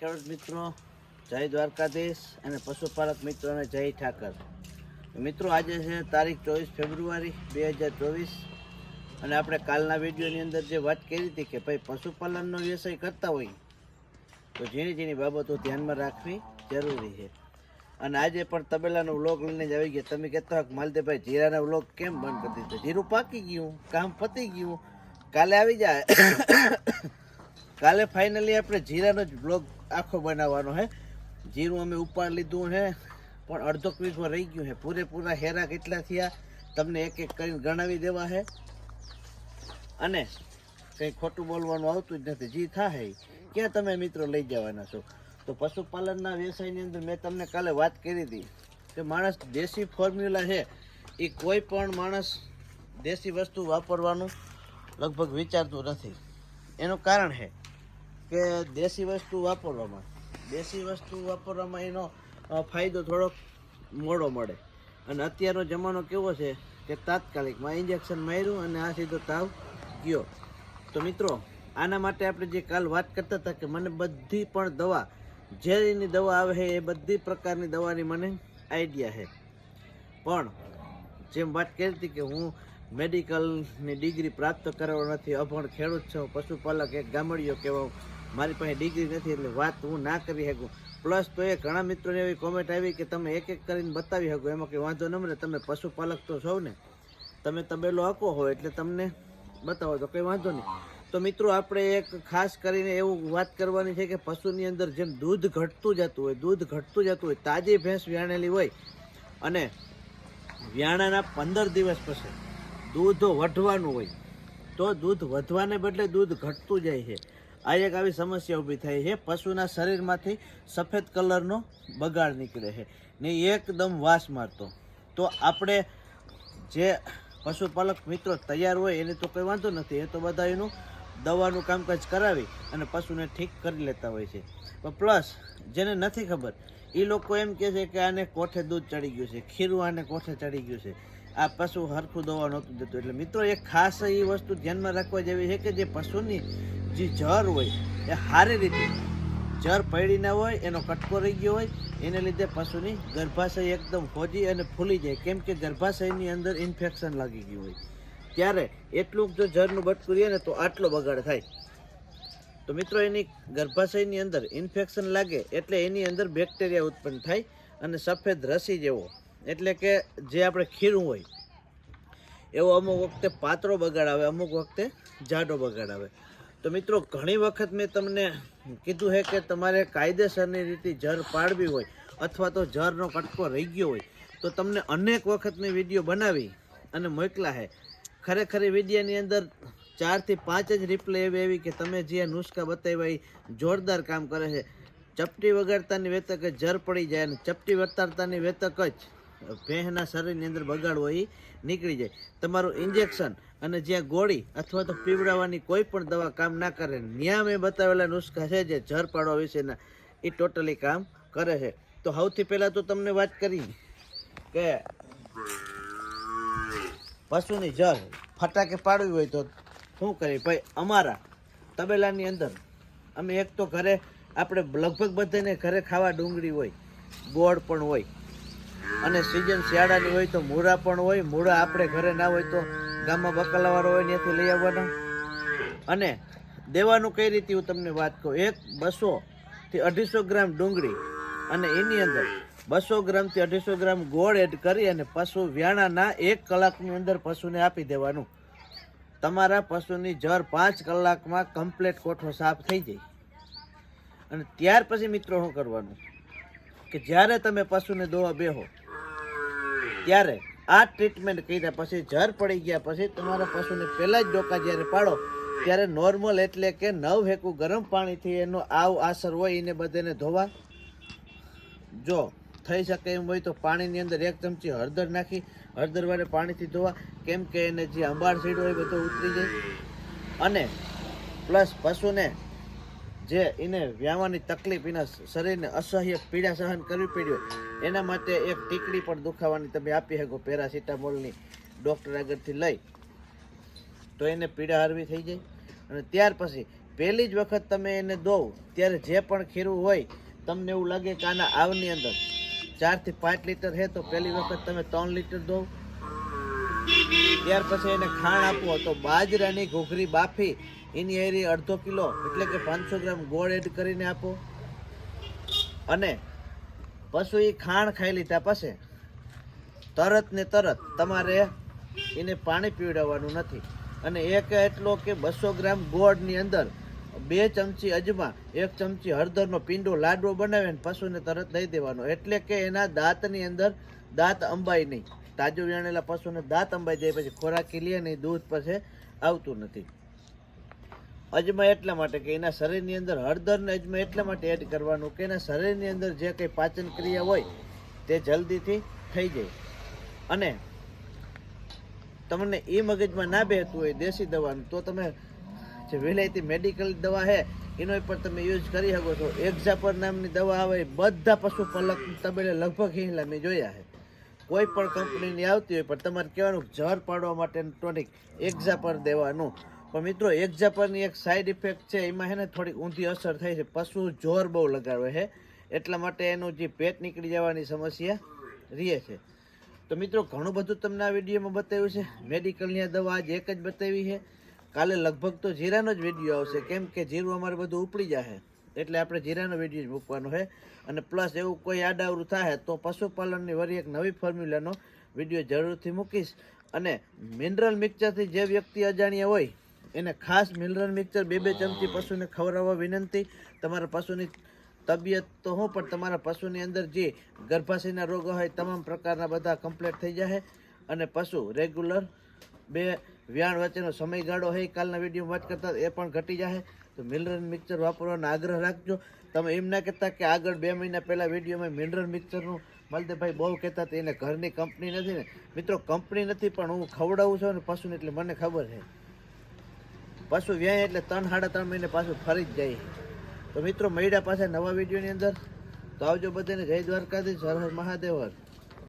ખેડૂત મિત્રો, જય દ્વારકાધીશ અને પશુપાલક મિત્રોને જય ઠાકર. મિત્રો, આજે છે તારીખ ચોવીસ ફેબ્રુઆરી બે હજાર ચોવીસ અને આપણે કાલના વિડીયોની અંદર જે વાત કરી હતી કે ભાઈ પશુપાલનનો વ્યવસાય કરતા હોય, તો ઝીણી ઝીણી બાબતો ધ્યાનમાં રાખવી જરૂરી છે. અને આજે પણ તબેલાનો વ્લોગ લઈને જ આવી ગયા. તમે કહેતા હોય માલદેભાઈ જીરાના વ્લોગ કેમ બંધ કરી દીધો? જીરું પાકી ગયું, કામ પતી ગયું. કાલે આવી જાય કાલે ફાઇનલી આપણે જીરાનો જ બ્લોગ આખો બનાવવાનો છે જીરું અમે ઉપાડ લીધું છે પણ અડધો વીઘો રહી ગયું છે પૂરેપૂરા હેરા કેટલા થયા, તમને એક એક કરીને ગણાવી દેવા છે અને કંઈ ખોટું બોલવાનું આવતું જ નથી. જી થાય ક્યાં તમે મિત્રો લઈ જવાના છો? તો પશુપાલનના વ્યવસાયની અંદર મેં તમને કાલે વાત કરી હતી કે માણસ દેશી ફોર્મ્યુલા છે એ કોઈ પણ માણસ દેશી વસ્તુ વાપરવાનું લગભગ વિચારતું નથી. એનું કારણ છે કે દેશી વસ્તુ વાપરવામાં. દેશી વસ્તુ વાપરવામાં એનો ફાયદો થોડોક મોડો મળે. અને અત્યારનો જમાનો કેવો છે કે તાત્કાલિકમાં ઇન્જેક્શન માર્યું અને આ સીધો તાવ ગયો. તો મિત્રો, આના માટે આપણે જે કાલ વાત કરતા હતા કે મને બધી પણ દવા, ઝેરીની દવા આવે છે, એ બધી પ્રકારની દવાની મને આઈડિયા છે. પણ, જેમ વાત કરી હતી કે હું મેડિકલની ડિગ્રી પ્રાપ્ત કરવા નથી, અભણ ખેડૂત છું, પશુપાલક એક ગામડીઓ કહેવા મારી પાસે ડિગ્રી નથી એટલે વાત હું ના કરી શકું. પ્લસ તો એ ઘણા મિત્રોને એવી કોમેન્ટ આવી કે તમે એક એક કરીને બતાવી શકો. એમાં કંઈ વાંધો ન તમે પશુપાલક તો છો તમે તબેલો આપો હો એટલે તમને બતાવો, તો કંઈ વાંધો નહીં. તો મિત્રો, આપણે એક ખાસ કરીને એવું વાત કરવાની છે કે પશુની અંદર જેમ દૂધ ઘટતું જતું હોય, દૂધ ઘટતું જતું હોય, તાજી ભેંસ વ્યાણેલી હોય અને વ્યાણાના પંદર દિવસ પછી દૂધ વધવાનું હોય, તો દૂધ વધવાને બદલે દૂધ ઘટતું જાય છે. આ એક આવી સમસ્યા ઊભી થાય છે. પશુના શરીરમાંથી સફેદ કલરનો બગાડ નીકળે છે ને એકદમ વાસ મારતો. તો આપણે જે પશુપાલક મિત્રો તૈયાર હોય એને તો કંઈ વાંધો નથી. એ તો બધા એનું દવાનું કામકાજ કરાવી અને પશુને ઠીક કરી લેતા હોય છે. પ્લસ, જેને નથી ખબર એ લોકો એમ કહે છે કે આને કોઠે દૂધ ચડી ગયું છે, ખીરું આને કોઠે ચડી ગયું છે. આ પશુ હરખું દવા નહોતું દેતું. એટલે મિત્રો, એક ખાસ એ વસ્તુ ધ્યાનમાં રાખવા જેવી છે કે જે પશુની જે જર હોય, એ સારી રીતે જર પડી ના હોય, એનો કટકો રહી ગયો હોય, એને લીધે પશુની ગર્ભાશય એકદમ હોજી અને ફૂલી જાય. કેમ કે ગર્ભાશયની અંદર ઇન્ફેક્શન લાગી ગયું હોય. ત્યારે એટલું જો જરનું બટકું રહે ને તો આટલો બગાડ થાય. તો મિત્રો, એની ગર્ભાશયની અંદર ઇન્ફેક્શન લાગે એટલે એની અંદર બેક્ટેરિયા ઉત્પન્ન થાય અને સફેદ રસી જેવો એટલે કે જે આપણે ખીરું હોય, એવો અમુક વખતે પાતળો બગાડ આવે, અમુક વખતે જાડો બગાડાવે તો મિત્રો, ઘણી વખત મેં તમને કીધું છે કે તમારે કાયદેસરની રીતે જર પાડવી હોય અથવા તો જરનો કટકો રહી ગયો હોય, તો તમને અનેક વખત મેં વીડિયો બનાવી અને મોકલા છે ખરેખર વિડીયોની અંદર ચારથી પાંચ જ રિપ્લે એવી એવી કે તમે જે નુસ્ખા બતાવ્યા એ જોરદાર કામ કરે છે. ચપટી વગાડતાની વેતક જ જર પડી જાય અને ચપટી વતાડતાની વેતક જ ભેંસના શરીરની અંદર બગાડવો એ નીકળી જાય. તમારું ઇન્જેક્શન અને જ્યાં ગોળી અથવા તો પીવડાવવાની કોઈ પણ દવા કામ ના કરે, ન્યા મેં બતાવેલા નુસ્ખા છે જે જર પાડવા વિશેના એ ટોટલી કામ કરે છે. તો સૌથી પહેલાં તો તમને વાત કરી કે પશુની જર ફટાકે પાડવી હોય તો શું કરીએ ભાઈ, અમારા તબેલાની અંદર અમે એક તો ઘરે, આપણે લગભગ બધાને ઘરે ખાવા ડુંગળી હોય, ગોળ પણ હોય અને સિઝન શિયાળાની હોય તો મૂળા પણ હોય, મૂળા આપણે ઘરે ના હોય તો ગામમાં બકાલાવાળો હોય ત્યાંથી લઈ આવવાના. અને દેવાનું કઈ રીતે હું તમને વાત કહું? એક બસો થી અઢીસો ગ્રામ ડુંગળી અને એની અંદર બસો ગ્રામથી અઢીસો ગ્રામ ગોળ એડ કરી અને પશુ વ્યાણાના એક કલાકની અંદર પશુને આપી દેવાનું. તમારા પશુની જર પાંચ કલાકમાં કમ્પ્લેટ કોઠો સાફ થઈ જાય. અને ત્યાર પછી મિત્રો શું કરવાનું? કે જ્યારે તમે પશુને દોવા બેહો, ત્યારે આ ટ્રીટમેન્ટ કર્યા પછી જર પડી ગયા પછી તમારા પશુને પહેલાં જ ડોકા જ્યારે પાડો, ત્યારે નોર્મલ એટલે કે નવ હેકું ગરમ પાણીથી એનો આવ આસર હોય એને બધાને ધોવા. જો થઈ શકે એમ હોય તો પાણીની અંદર એક ચમચી હળદર નાખી હળદર વાળે પાણીથી ધોવા, કેમ કે એને જે અંબાળ સીડ હોય બધો ઉતરી જાય. અને પ્લસ પશુને જે એને વ્યાવાની તકલીફ, એના શરીરને અસહ્ય પીડા સહન કરવી પડી એના માટે એક ટીકડી પણ દુખાવાની તમે આપી શકો પેરાસિટામોલની ડૉક્ટર આગળથી લઈ. તો એને પીડા હરવી થઈ જાય. અને ત્યાર પછી પહેલી જ વખત તમે એને દો ત્યારે જે પણ ખીરું હોય, તમને એવું લાગે કે આના આવની અંદર ચારથી પાંચ લીટર છે તો પહેલી વખત તમે ત્રણ લીટર દો ત્યાર પછી એને ખાણ આપો, તો બાજરાની ઘૂઘરી બાફી એની એરી અડધો કિલો એટલે કે પાંચસો ગ્રામ ગોળ એડ કરીને આપો. અને પશુ એ ખાણ ખાઈ લીધા પછી તરત ને તરત તમારે એને પાણી પીવડાવવાનું નથી. અને એક એટલો કે બસો ગ્રામ ગોળની અંદર બે ચમચી અજમા, એક ચમચી હળદરનો પીંડો લાડવો બનાવીને પશુને તરત દઈ દેવાનો. એટલે કે એના દાંતની અંદર દાંત અંબાય નહીં. તાજું વેણેલા પશુને દાંત અંબાઈ જાય પછી ખોરાકી લે નહીં, દૂધ પછી આવતું નથી. અજમા એટલા માટે કે એના શરીરની અંદર હળદરને અજમા એટલા માટે એડ કરવાનું કે એના શરીરની અંદર જે કંઈ પાચન ક્રિયા હોય તે જલ્દીથી થઈ જાય. અને તમને એ મગજમાં ના બેહતું હોય દેશી દવાનું, તો તમે જે વિલાયતી મેડિકલ દવા છે એનો પણ તમે યુઝ કરી શકો છો. એક્ઝાપર નામની દવા આવે, બધા પશુ પલક તબેલે લગભગ હિંગલા મેં જોયા છે કોઈ પણ કંપનીની આવતી હોય, પણ તમારે કહેવાનું જર પાડવા માટેનું ટોનિક એક્ઝાપર દેવાનું. પણ મિત્રો એક્ઝાપરની એક સાઈડ ઇફેક્ટ છે, એમાં છે ને થોડીક ઊંધી અસર થાય છે. પશુ જોર બહુ લગાવે છે, એટલા માટે એનું જે પેટ નીકળી જવાની સમસ્યા રહે છે. તો મિત્રો, ઘણું બધું તમને આ વિડીયોમાં બતાવ્યું છે. મેડિકલની આ દવા આજ એક જ બતાવી છે. કાલે લગભગ તો જીરાનો જ વીડિયો આવશે. કેમ કે જીરું અમારે બધું ઉપડી જશે એટલે આપણે જીરાનો વીડિયો જ મૂકવાનો છે. અને પ્લસ એવું કોઈ આડાવરું થાય તો પશુપાલનની વરી એક નવી ફોર્મ્યુલાનો વીડિયો જરૂરથી મૂકીશ. અને મિનરલ મિક્સરથી જે વ્યક્તિ અજાણ્યા હોય એને ખાસ મિનરલ મિક્સર બે બે ચમચી પશુને ખવડાવવા વિનંતી. તમારા પશુની તબિયત તો હું, પણ તમારા પશુની અંદર જે ગર્ભાશયના રોગો હોય, તમામ પ્રકારના બધા કમ્પ્લીટ થઈ જાય અને પશુ રેગ્યુલર બે વ્યાણ વચ્ચેનો સમયગાળો હોય, કાલના વીડિયો વાત કરતા એ પણ ઘટી જાય તો મિનરલ મિક્સર વાપરવાનો આગ્રહ રાખજો. તમે એમ ના કહેતા કે આગળ બે મહિના પહેલાં વિડીયોમાં મિનરલ મિક્સરનું મલદેભાઈ બહુ કહેતા હતા, એને ઘરની કંપની નથી ને. મિત્રો કંપની નથી, પણ હું ખવડાવું છું અને પશુને એટલે મને ખબર છે. પશુ વ્યાય એટલે ત્રણ, સાડા ત્રણ મહિને પાછું ફરી જ જાય. તો મિત્રો મળ્યા પાસે નવા વિડીયોની અંદર. તો આવજો બધાને જય દ્વારકાધીશ, હર હર મહાદેવ